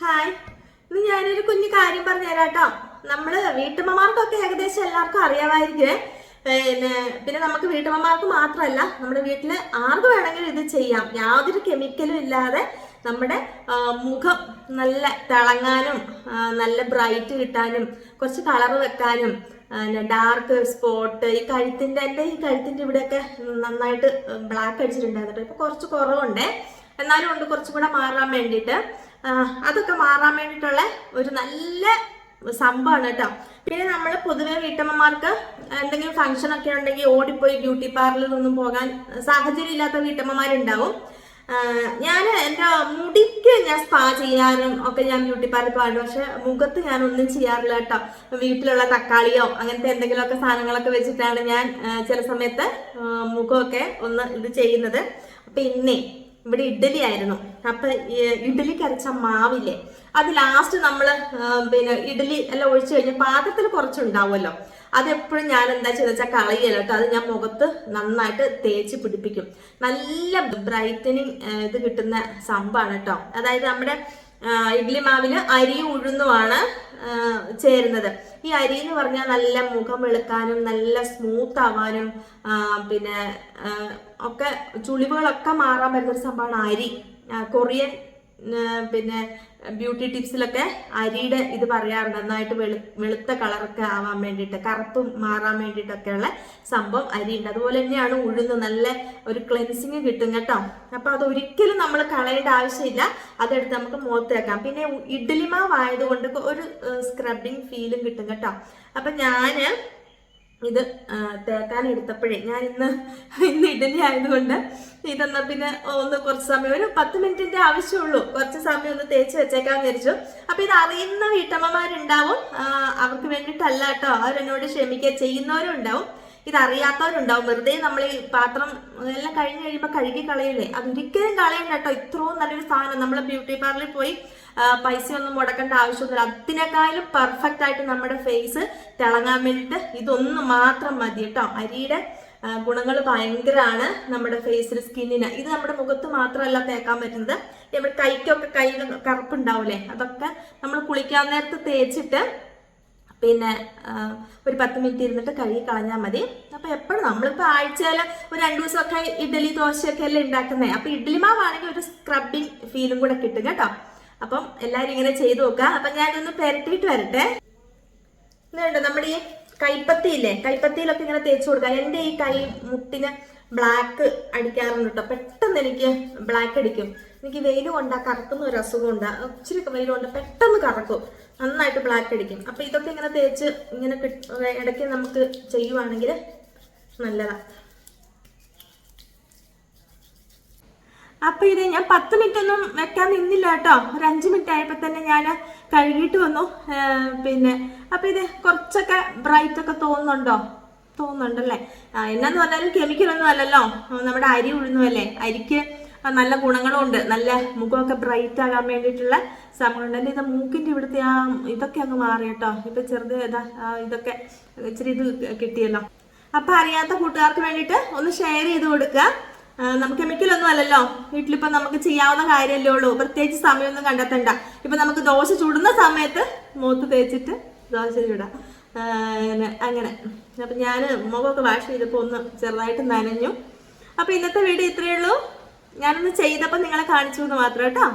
Hi. ഇന്ന് ഞാനൊരു കുഞ്ഞു കാര്യം പറഞ്ഞുതരാം കേട്ടോ നമ്മൾ വീട്ടമ്മമാർക്കൊക്കെ ഏകദേശം എല്ലാവർക്കും അറിയാമായിരിക്കും പിന്നെ പിന്നെ നമുക്ക് വീട്ടമ്മമാർക്ക് മാത്രമല്ല നമ്മുടെ വീട്ടിൽ ആർക്ക് വേണമെങ്കിലും ഇത് ചെയ്യാം. യാതൊരു കെമിക്കലും ഇല്ലാതെ നമ്മുടെ മുഖം നല്ല തിളങ്ങാനും നല്ല ബ്രൈറ്റ് കിട്ടാനും കുറച്ച് കളർ വെക്കാനും ഡാർക്ക് സ്പോട്ട് ഈ കഴുത്തിന്റെ എന്റെ ഈ കഴുത്തിന്റെ ഇവിടെയൊക്കെ നന്നായിട്ട് ബ്ലാക്ക് അടിച്ചിട്ടുണ്ടായിരുന്നു. ഇപ്പൊ കുറച്ച് കുറവുണ്ട്. എന്നാലും ഉണ്ട് കുറച്ചും കൂടെ മാറാൻ വേണ്ടിയിട്ട്. അതൊക്കെ മാറാൻ വേണ്ടിയിട്ടുള്ള ഒരു നല്ല സംഭവമാണ് കേട്ടോ. പിന്നെ നമ്മൾ പൊതുവെ വീട്ടമ്മമാർക്ക് എന്തെങ്കിലും ഫംഗ്ഷൻ ഒക്കെ ഉണ്ടെങ്കിൽ ഓടിപ്പോയി ബ്യൂട്ടി പാർലറിലൊന്നും പോകാൻ സാഹചര്യം ഇല്ലാത്ത വീട്ടമ്മമാരുണ്ടാവും. ഞാൻ എന്റെ മുടിക്ക് ഞാൻ സ്പാ ചെയ്യാനും ഒക്കെ ഞാൻ ബ്യൂട്ടി പാർലർ പോകാറുണ്ട്. പക്ഷെ മുഖത്ത് ഞാൻ ഒന്നും ചെയ്യാറില്ല കേട്ടോ. വീട്ടിലുള്ള തക്കാളിയോ അങ്ങനത്തെ എന്തെങ്കിലുമൊക്കെ സാധനങ്ങളൊക്കെ വെച്ചിട്ടാണ് ഞാൻ ചില സമയത്ത് മുഖമൊക്കെ ഒന്ന് ഇത് ചെയ്യുന്നത്. അപ്പൊ ഇന്നേ ഇവിടെ ഇഡ്ഡലി ആയിരുന്നു. അപ്പൊ ഇഡ്ഡലി അരച്ച മാവില്ലേ? അത് ലാസ്റ്റ് നമ്മൾ പിന്നെ ഇഡ്ഡലി എല്ലാം ഒഴിച്ചു കഴിഞ്ഞാൽ പാത്രത്തിൽ കുറച്ചുണ്ടാവുമല്ലോ. അതെപ്പോഴും ഞാൻ എന്താ ചെയ്തെന്ന് വെച്ചാൽ കളയല്ലോ കേട്ടോ. അത് ഞാൻ മുഖത്ത് നന്നായിട്ട് തേച്ച് പിടിപ്പിക്കും. നല്ല ബ്രൈറ്റനിങ് ഇത് കിട്ടുന്ന സംഭവമാണ് കേട്ടോ. അതായത് നമ്മുടെ ഇഡ്ലി മാവിൽ അരി ഉഴുന്നുമാണ് ചേരുന്നത്. ഈ അരി എന്ന് പറഞ്ഞാൽ നല്ല മുഖം വെളുക്കാനും നല്ല സ്മൂത്ത് ആവാനും പിന്നെ ഒക്കെ ചുളിവുകളൊക്കെ മാറാൻ പറ്റുന്ന ഒരു സംഭവമാണ് അരി. കൊറിയൻ പിന്നെ ബ്യൂട്ടി ടിപ്സിലൊക്കെ അരിയുടെ ഇത് പറയാറുണ്ട്. നന്നായിട്ട് വെളു വെളുത്ത കളറൊക്കെ ആവാൻ വേണ്ടിയിട്ട് കറുപ്പ് മാറാൻ വേണ്ടിയിട്ടൊക്കെയുള്ള സംഭവം അരിയുണ്ട്. അതുപോലെ തന്നെയാണ് ഉഴുന്ന് നല്ല ഒരു ക്ലെൻസിങ് കിട്ടും കേട്ടോ. അപ്പോൾ അത് ഒരിക്കലും നമ്മൾ കളയേണ്ട ആവശ്യമില്ല. അതെടുത്ത് നമുക്ക് മുഖത്ത് വെക്കാം. പിന്നെ ഇഡ്ഡലി ആയതുകൊണ്ട് ഒരു സ്ക്രബിങ് ഫീലും കിട്ടും കേട്ടോ. അപ്പം ഞാൻ ഇത് തേക്കാൻ എടുത്തപ്പോഴേ ഞാൻ ഇന്ന് ഇന്ന് ഇഡലി ആയതുകൊണ്ട് ഇതെന്നാ പിന്നെ ഒന്ന് കുറച്ച് സമയം ഒരു പത്ത് മിനിറ്റിന്റെ ആവശ്യമുള്ളൂ. കുറച്ച് സമയം ഒന്ന് തേച്ച് വെച്ചേക്കാന്ന് വിചാരിച്ചു. അപ്പൊ ഇത് അറിയുന്ന വീട്ടമ്മമാരുണ്ടാവും. അവർക്ക് വേണ്ടിയിട്ടല്ല കേട്ടോ. അവരെന്നോട് ക്ഷമിക്കുക. ചെയ്യുന്നവരും ഉണ്ടാവും. ഇത് അറിയാത്തവരുണ്ടാവും വെറുതെ നമ്മൾ ഈ പാത്രം എല്ലാം കഴിഞ്ഞ് കഴിയുമ്പോൾ കഴുകി കളയില്ലേ? അതൊരിക്കലും കളയണ്ട കേട്ടോ. ഇത്രയും നല്ലൊരു സാധനം. നമ്മൾ ബ്യൂട്ടി പാർലറിൽ പോയി പൈസ പൈസയൊന്നും മുടക്കേണ്ട ആവശ്യമൊന്നുമില്ല. അതിനേക്കാളും പെർഫെക്റ്റ് ആയിട്ട് നമ്മുടെ ഫേസ് തിളങ്ങാൻ വേണ്ടിയിട്ട് ഇതൊന്ന് മാത്രം മതി കേട്ടോ. അരിയുടെ ഗുണങ്ങൾ ഭയങ്കരമാണ് നമ്മുടെ ഫേസിൽ സ്കിന്നിന് ഇത് നമ്മുടെ മുഖത്ത് മാത്രമല്ല തേക്കാൻ പറ്റുന്നത്. നമ്മുടെ കൈക്കൊക്കെ കയ്യിൽ കറുപ്പുണ്ടാവില്ലേ അതൊക്കെ നമ്മൾ കുളിക്കാൻ നേരത്ത് തേച്ചിട്ട് പിന്നെ ഒരു പത്ത് മിനിറ്റ് ഇരുന്നിട്ട് കഴുകി കളഞ്ഞാൽ മതി. അപ്പൊ എപ്പോഴും നമ്മളിപ്പോ ആഴ്ചയിൽ ഒരു രണ്ടു ദിവസമൊക്കെ ഇഡ്ഡലി ദോശയൊക്കെ അല്ലേ ഉണ്ടാക്കുന്നത് അപ്പൊ ഇഡ്ഡലി മാവാണെങ്കിൽ ഒരു സ്ക്രബിങ് ഫീലും കൂടെ കിട്ടും കേട്ടോ. അപ്പം എല്ലാവരും ഇങ്ങനെ ചെയ്തു നോക്കുക. അപ്പൊ ഞാനിതൊന്ന് പെരട്ടിയിട്ട് വരട്ടെ. ഇതുണ്ട് നമ്മുടെ ഈ കൈപ്പത്തി ഇല്ലേ കൈപ്പത്തിയിലൊക്കെ ഇങ്ങനെ തേച്ച് കൊടുക്കുക. എന്റെ ഈ കൈ മുട്ടിന് ബ്ലാക്ക് അടിക്കാറുണ്ട് കേട്ടോ. പെട്ടെന്ന് എനിക്ക് ബ്ലാക്ക് അടിക്കും. എനിക്ക് വെയിൽ കൊണ്ടാ കറക്കുന്ന ഒരു അസുഖം ഉണ്ടാ ഇച്ചിരി വെയിൽ കൊണ്ട് പെട്ടെന്ന് കറക്കും. നന്നായിട്ട് ബ്ലാക്ക് അടിക്കും. അപ്പൊ ഇതൊക്കെ ഇങ്ങനെ തേച്ച് ഇങ്ങനെ ഇടയ്ക്ക് നമുക്ക് ചെയ്യുവാണെങ്കിൽ നല്ലതാണ് അപ്പൊ ഇത് ഞാൻ പത്ത് മിനിറ്റ് ഒന്നും വെക്കാൻ നിന്നില്ല കേട്ടോ. ഒരു അഞ്ച് മിനിറ്റ് ആയപ്പോ തന്നെ ഞാൻ കഴുകിയിട്ട് വന്നു. പിന്നെ അപ്പൊ ഇത് കുറച്ചൊക്കെ ബ്രൈറ്റ് ഒക്കെ തോന്നുന്നുണ്ടോ? തോന്നുന്നുണ്ടല്ലേ? എന്നാന്ന് പറഞ്ഞാലും കെമിക്കൽ ഒന്നും അല്ലല്ലോ? നമ്മുടെ അരി ഉഴുന്നുമല്ലേ അരിക്ക് നല്ല ഗുണങ്ങളും ഉണ്ട് നല്ല മുഖമൊക്കെ ബ്രൈറ്റ് ആകാൻ വേണ്ടിയിട്ടുള്ള സംഭവമുണ്ട് എന്റെ ഇത് മൂക്കിന്റെ ഇവിടുത്തെ ആ ഇതൊക്കെ അങ്ങ് മാറി കേട്ടോ. ഇപ്പം ചെറുത് ഇതാ ഇതൊക്കെ ഇച്ചിരി ഇത് കിട്ടിയല്ലോ. അപ്പം അറിയാത്ത കൂട്ടുകാർക്ക് വേണ്ടിയിട്ട് ഒന്ന് ഷെയർ ചെയ്ത് കൊടുക്കുക. നമുക്ക് കെമിക്കലൊന്നും അല്ലല്ലോ. വീട്ടിലിപ്പോൾ നമുക്ക് ചെയ്യാവുന്ന കാര്യമല്ലേ ഉള്ളൂ. പ്രത്യേകിച്ച് സമയമൊന്നും കണ്ടെത്തണ്ട. ഇപ്പം നമുക്ക് ദോശ ചുടുന്ന സമയത്ത് മുഖത്ത് തേച്ചിട്ട് ദോശ ചുടാം. അങ്ങനെ അപ്പം ഞാൻ മുഖമൊക്കെ വാഷ് ചെയ്തപ്പോൾ ഒന്ന് ചെറുതായിട്ട് നനഞ്ഞു. അപ്പം ഇന്നത്തെ വീഡിയോ ഇത്രയേ ഉള്ളൂ. ഞാനൊന്ന് ചെയ്തപ്പോൾ നിങ്ങളെ കാണിച്ചു എന്ന് മാത്രം കേട്ടോ.